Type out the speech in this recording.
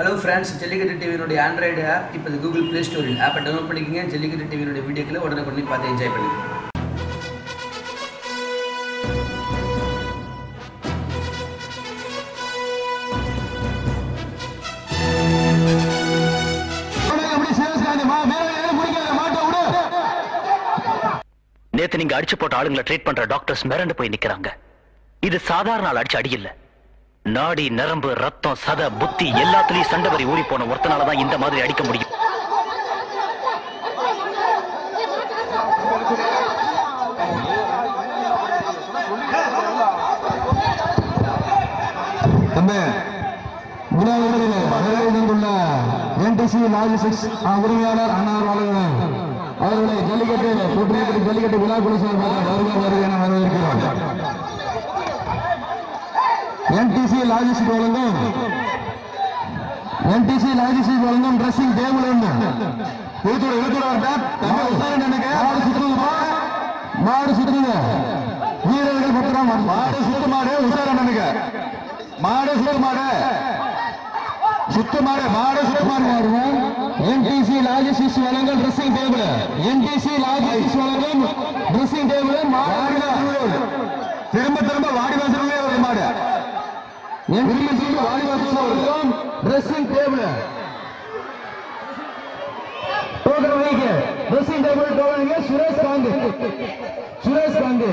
Hello friends Jallikattu டிவியினுடைய Android app இப்போ Google play ஸ்டோரில் ஆப்பை டவுன்லோட் பண்ணிக்கங்க. ஜல்லிக்கட்டு டிவியினுடைய வீடியோக்களை உடனே பண்ணி பார்த்து என்ஜாய் பண்ணுங்கள் நேத்து நீங்க அடிச்சு போட்ட ஆளுங்களை ட்ரீட் பண்ற டாக்டர்ஸ் மிரண்டு போய் நிக்கிறாங்க. இது சாதாரண ஆள் அடிச்சு அடி இல்லை நாடி நரம்பு ரத்தம் சத புத்தி எல்லாத்துலயும் சண்டை வரி ஊறி போன ஒருத்தனால தான் இந்த மாதிரி அடிக்க முடியும். தம்பி விழாவில் வருகையிலுள்ள உரிமையாளர் அன்னார்வலர்கள் அவர்களை ஜல்லிக்கட்டு கூட்டணி ஜல்லிக்கட்டு விழா குழு சார்பாக வருக என வரவேற்கிறோம். என்டிசி லாஜிஸ்டிக் வழங்கும். என்டிசி லாஜிஸ்டிக் வழங்கும் ட்ரெஸ்ஸிங் டேபிள் ஒன்று. இழுத்துடு இழுத்துடு மாடு சுற்றுதுமா மாடு சுற்றுங்க வீரர்கள் பத்திரம் மாடு சுத்து மாடு உசார மாடு சுத்து மாடு. சுத்து மாடு மாடு சுத்து மாடு. என்டிசி லாஜிஸ்டிக்ஸ் வழங்கும் ட்ரெஸ்ஸிங் டேபிள் என்டிசி லாஜிஸ்டிக்ஸ் வழங்கும் ட்ரெஸ்ஸிங் டேபிள் மாடு திரும்ப திரும்ப வாடி ட்ரெஸ்ஸிங் டேபிள் டோக்கன் வாங்கிக்க dressing table token Suresh Gandhi Suresh Gandhi